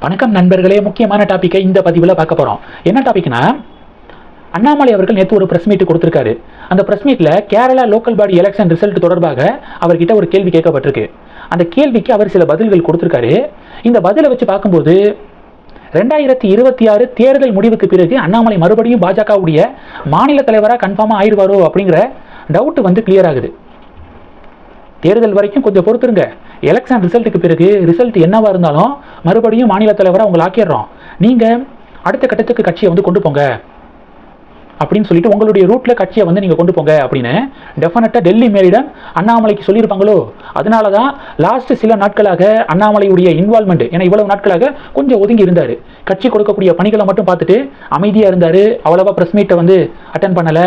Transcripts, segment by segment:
வணக்கம் நண்பர்களே முக்கியமான டாப்பிக்கை இந்த பதிவில் பார்க்க போகிறோம் என்ன டாபிக்னா அண்ணாமலை அவர்கள் நேற்று ஒரு ப்ரெஸ் மீட் கொடுத்துருக்காரு. அந்த ப்ரெஸ் மீட்டில் Kerala local body election result தொடர்பாக அவர்கிட்ட ஒரு கேள்வி கேட்கப்பட்டிருக்கு. அந்த கேள்விக்கு அவர் சில பதில்கள் கொடுத்துருக்காரு. இந்த பதிலை வச்சு பார்க்கும்போது ரெண்டாயிரத்தி இருபத்தி ஆறு தேர்தல் முடிவுக்கு பிறகு அண்ணாமலை மறுபடியும் பாஜகவுடைய மாநில தலைவராக கன்ஃபார்மாக ஆயிடுவாரோ அப்படிங்கிற டவுட் வந்து கிளியர் ஆகுது. தேர்தல் வரைக்கும் கொஞ்சம் பொறுத்துருங்க. எலெக்ஷன் ரிசல்ட்டுக்கு பிறகு ரிசல்ட் என்னவாக இருந்தாலும் மறுபடியும் மாநில தலைவராக உங்களை ஆக்கிடுறோம். நீங்கள் அடுத்த கட்டத்துக்கு கட்சியை வந்து கொண்டு போங்க. அப்படின்னு சொல்லிட்டு உங்களுடைய ரூட்டில் கட்சியை வந்து நீங்கள் கொண்டு போங்க அப்படின்னு டெஃபினட்டாக டெல்லி மேலிடம் அண்ணாமலைக்கு சொல்லியிருப்பாங்களோ? அதனால தான் லாஸ்ட் சில நாட்களாக அண்ணாமலையுடைய இன்வால்மெண்ட் ஏன்னா இவ்வளவு நாட்களாக கொஞ்சம் ஒதுங்கி இருந்தார். கட்சி கொடுக்கக்கூடிய பணிகளை மட்டும் பார்த்துட்டு அமைதியாக இருந்தார். அவ்வளோவா ப்ரெஸ் மீட்டை வந்து அட்டன் பண்ணலை.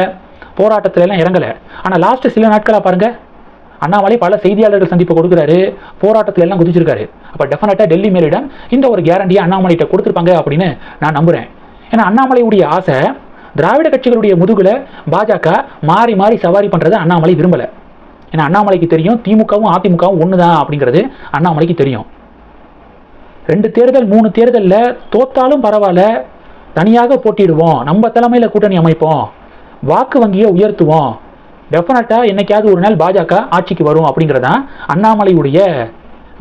போராட்டத்திலெல்லாம் இறங்கலை. ஆனால் லாஸ்ட் சில நாட்களாக பாருங்கள் அண்ணாமலை பல செய்தியாளர்கள் சந்திப்பு கொடுக்குறாரு. போராட்டத்தில் எல்லாம் குதிச்சிருக்காரு. அப்போ டெஃபினட்டாக டெல்லி மேலிடம் இந்த ஒரு கேரண்டியை அண்ணாமலைகிட்ட கொடுத்துருப்பாங்க அப்படின்னு நான் நம்புகிறேன் ஏன்னா அண்ணாமலையுடைய ஆசை திராவிட கட்சிகளுடைய முதுகில் பாஜக மாறி மாறி சவாரி பண்ணுறது அண்ணாமலை விரும்பலை. ஏன்னா அண்ணாமலைக்கு தெரியும் திமுகவும் அதிமுகவும் ஒன்று தான் அப்படிங்கிறது அண்ணாமலைக்கு தெரியும். ரெண்டு தேர்தல் மூணு தேர்தலில் தோத்தாலும் பரவாயில்ல தனியாக போட்டிடுவோம் நம்ம தலைமையில் கூட்டணி அமைப்போம் வாக்கு வங்கியை உயர்த்துவோம் டெஃபினட்டாக என்னைக்காவது ஒரு நாள் பாஜக ஆட்சிக்கு வரும் அப்படிங்கிறதான் அண்ணாமலையுடைய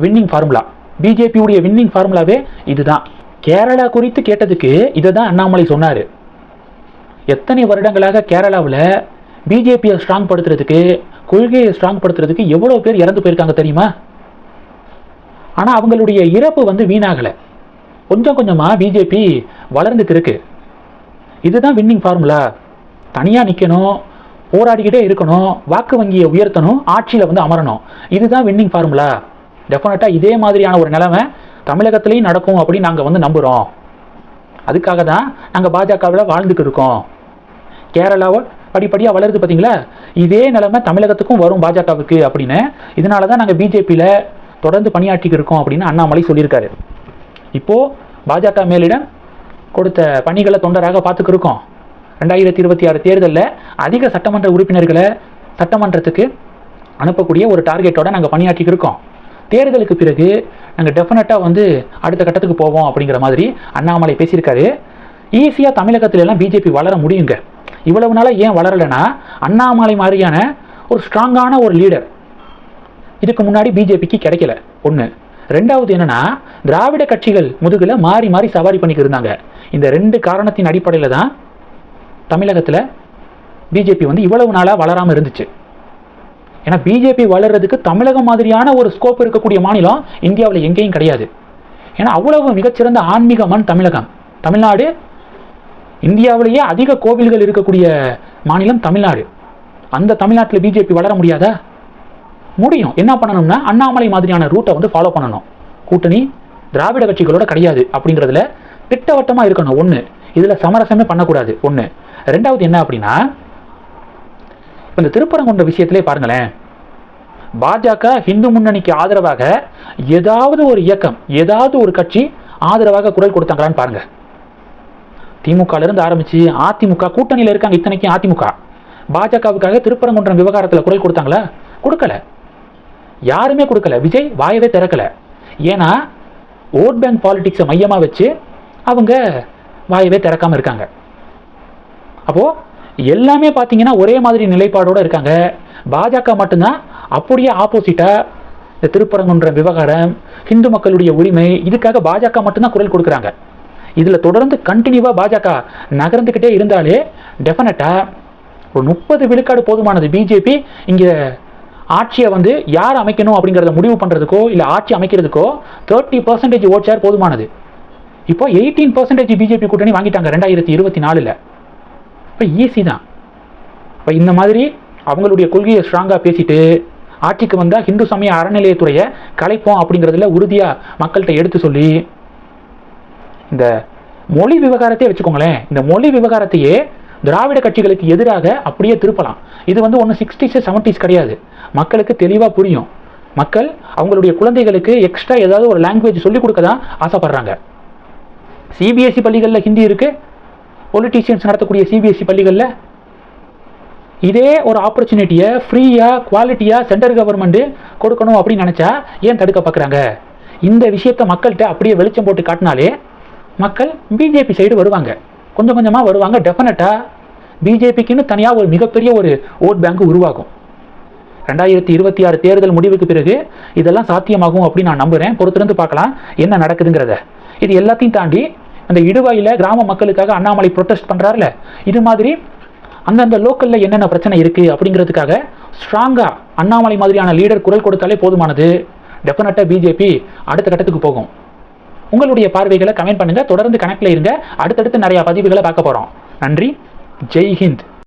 வின்னிங் ஃபார்முலா பிஜேபியுடைய வின்னிங் ஃபார்முலாவே இதுதான். கேரளா குறித்து கேட்டதுக்கு இதை தான் அண்ணாமலை சொன்னார். எத்தனை வருடங்களாக கேரளாவில் பிஜேபியை ஸ்ட்ராங் படுத்துறதுக்கு கொள்கையை ஸ்ட்ராங் படுத்துறதுக்கு எவ்வளோ பேர் இறந்து போயிருக்காங்க தெரியுமா? ஆனால் அவங்களுடைய இறப்பு வந்து வீணாகலை. கொஞ்சம் கொஞ்சமாக பிஜேபி வளர்ந்துட்டு இருக்கு. இதுதான் வின்னிங் ஃபார்முலா தனியாக நிற்கணும் போராடிக்கிட்டே இருக்கணும் வாக்கு வங்கியை உயர்த்தணும் ஆட்சியில் வந்து அமரணும். இதுதான் வின்னிங் ஃபார்முலா டெஃபினட்டாக இதே மாதிரியான ஒரு நிலைமை தமிழகத்திலையும் நடக்கும் அப்படின்னு நாங்கள் வந்து நம்புகிறோம் அதுக்காக தான் நாங்கள் பாஜகவில் வாழ்ந்துட்டு இருக்கோம். கேரளாவை படிப்படியாக வளருது பார்த்தீங்களா இதே நிலைமை தமிழகத்துக்கும் வரும் பாஜகவுக்கு அப்படின்னு. இதனால தான் நாங்கள் பிஜேபியில் தொடர்ந்து பணியாற்றிக்கு இருக்கோம் அப்படின்னு அண்ணாமலை சொல்லியிருக்காரு. இப்போது பாஜக மேலிடம் கொடுத்த பணிகளை தொண்டராக பார்த்துக்கிருக்கோம் ரெண்டாயிரத்தி இருபத்தி ஆறு தேர்தலில் அதிக சட்டமன்ற உறுப்பினர்களை சட்டமன்றத்துக்கு அனுப்பக்கூடிய ஒரு டார்கெட்டோட நாங்கள் பணியாற்றிக்கு இருக்கோம் தேர்தலுக்கு பிறகு நாங்கள் டெஃபினட்டாக வந்து அடுத்த கட்டத்துக்கு போவோம் அப்படிங்கிற மாதிரி அண்ணாமலை பேசியிருக்காரு. ஈஸியாக தமிழகத்துல எல்லாம் பிஜேபி வளர முடியுங்க. இவ்வளவு நாளாக ஏன் வளரலைன்னா அண்ணாமலை மாதிரியான ஒரு ஸ்ட்ராங்கான ஒரு லீடர் இதுக்கு முன்னாடி பிஜேபிக்கு கிடைக்கல. ஒன்று ரெண்டாவது என்னன்னா திராவிட கட்சிகள் முதுகில் மாறி மாறி சவாரி பண்ணிக்கிட்டு இருந்தாங்க. இந்த ரெண்டு காரணத்தின் அடிப்படையில் தான் தமிழகத்தில் பிஜேபி வந்து இவ்வளவு நாளாக வளராமல் இருந்துச்சு. ஏன்னா பிஜேபி வளர்றதுக்கு தமிழகம் மாதிரியான ஒரு ஸ்கோப் இருக்கக்கூடிய மாநிலம் இந்தியாவில் எங்கேயும் கிடையாது. ஏன்னா அவ்வளவு மிகச்சிறந்த ஆன்மீக மண் தமிழகம். தமிழ்நாடு இந்தியாவிலேயே அதிக கோவில்கள் இருக்கக்கூடிய மாநிலம் தமிழ்நாடு. அந்த தமிழ்நாட்டில் பிஜேபி வளர முடியாதா? முடியும். என்ன பண்ணணும்னா அண்ணாமலை மாதிரியான ரூட்டை வந்து ஃபாலோ பண்ணணும். கூட்டணி திராவிட கட்சிகளோட கிடையாது அப்படிங்கிறதுல திட்டவட்டமாக இருக்கணும். ஒன்று இதில் சமரசமே பண்ணக்கூடாது. ஒன்று ரெண்டாவது என்ன அப்படின்னா இப்போ இந்த திருப்பரங்குன்ற விஷயத்திலே பாருங்களேன். பாஜக இந்து முன்னணிக்கு ஆதரவாக ஏதாவது ஒரு இயக்கம் ஏதாவது ஒரு கட்சி ஆதரவாக குரல் கொடுத்தாங்களான்னு பாருங்க. திமுகல இருந்து ஆரம்பிச்சு அதிமுக கூட்டணியில் இருக்காங்க இத்தனைக்கும் அதிமுக. பாஜகவுக்காக திருப்பரங்குன்றம் விவகாரத்தில் குரல் கொடுத்தாங்களா? கொடுக்கல. யாருமே கொடுக்கல. விஜய் வாயவே திறக்கல. ஏன்னா ஓட் பேங்க் பாலிடிக்ஸை மையமாக வச்சு அவங்க வாயவே திறக்காமல் இருக்காங்க. அப்போது எல்லாமே பார்த்தீங்கன்னா ஒரே மாதிரி நிலைப்பாடோடு இருக்காங்க. பாஜக மட்டும்தான் அப்படியே ஆப்போசிட்டாக இந்த திருப்பரங்குன்ற விவகாரம் ஹிந்து மக்களுடைய உரிமை இதுக்காக பாஜக மட்டும்தான் குரல் கொடுக்குறாங்க. இதில் தொடர்ந்து கண்டினியூவாக பாஜக நகர்ந்துக்கிட்டே இருந்தாலே டெஃபினட்டாக ஒரு முப்பது விழுக்காடு போதுமானது பிஜேபி இங்கே ஆட்சியை வந்து யார் அமைக்கணும் அப்படிங்கிறத முடிவு பண்ணுறதுக்கோ இல்லை ஆட்சி அமைக்கிறதுக்கோ தேர்ட்டி பர்சன்டேஜ் ஓட் ஷேர் போதுமானது. இப்போ எயிட்டீன் பர்சன்டேஜ் பிஜேபி கூட்டணி வாங்கிட்டாங்க ரெண்டாயிரத்தி இருபத்தி நாலில். இப்போ ஈஸி தான். இப்போ இந்த மாதிரி அவங்களுடைய கொள்கையை ஸ்ட்ராங்காக பேசிட்டு ஆட்சிக்கு வந்தால் ஹிந்து சமய அறநிலையத்துறையை கலைப்போம் அப்படிங்கிறதுல உறுதியாக மக்கள்கிட்ட எடுத்து சொல்லி இந்த மொழி விவகாரத்தையே வச்சுக்கோங்களேன். இந்த மொழி விவகாரத்தையே திராவிட கட்சிகளுக்கு எதிராக அப்படியே திருப்பலாம். இது வந்து ஒன்று சிக்ஸ்டிஸ் செவன்டிஸ் கிடையாது. மக்களுக்கு தெளிவாக புரியும். மக்கள் அவங்களுடைய குழந்தைகளுக்கு எக்ஸ்ட்ரா ஏதாவது ஒரு லாங்குவேஜ் சொல்லிக் கொடுக்க தான் ஆசைப்படுறாங்க சிபிஎஸ்சி பள்ளிகளில் ஹிந்தி இருக்குது பொலிட்டீஷியன்ஸ் நடத்தக்கூடிய சிபிஎஸ்சி பள்ளிகளில் இதே ஒரு ஆப்பர்ச்சுனிட்டியை ஃப்ரீயாக குவாலிட்டியாக சென்ட்ரல் கவர்மெண்ட் கொடுக்கணும் அப்படின்னு நினச்சா ஏன் தடுக்க பார்க்குறாங்க இந்த விஷயத்தை மக்கள்கிட்ட அப்படியே வெளிச்சம் போட்டு காட்டினாலே மக்கள் பிஜேபி சைடு வருவாங்க. கொஞ்சம் கொஞ்சமாக வருவாங்க. டெஃபினட்டாக பிஜேபிக்குன்னு தனியாக ஒரு மிகப்பெரிய ஒரு ஓட் பேங்க் உருவாகும். ரெண்டாயிரத்தி இருபத்தி ஆறு தேர்தல் முடிவுக்கு பிறகு இதெல்லாம் சாத்தியமாகும் அப்படின்னு நான் நம்புகிறேன் பொறுத்திருந்து பார்க்கலாம் என்ன நடக்குதுங்கிறத. இது எல்லாத்தையும் தாண்டி அந்த இடுவாயில் கிராம மக்களுக்காக அண்ணாமலை ப்ரொட்டஸ்ட் பண்ணுறாருல இது மாதிரி அந்தந்த லோக்கலில் என்னென்ன பிரச்சனை இருக்குது அப்படிங்கிறதுக்காக ஸ்ட்ராங்காக அண்ணாமலை மாதிரியான லீடர் குரல் கொடுத்தாலே போதுமானது. டெஃபினட்டாக பிஜேபி அடுத்த கட்டத்துக்கு போகும். உங்களுடைய பார்வைகளை கமெண்ட் பண்ணுங்கள் தொடர்ந்து கணக்கில் இருங்க. அடுத்தடுத்து நிறையா பதிவுகளை பார்க்க போகிறோம் நன்றி. ஜெய் ஹிந்த்.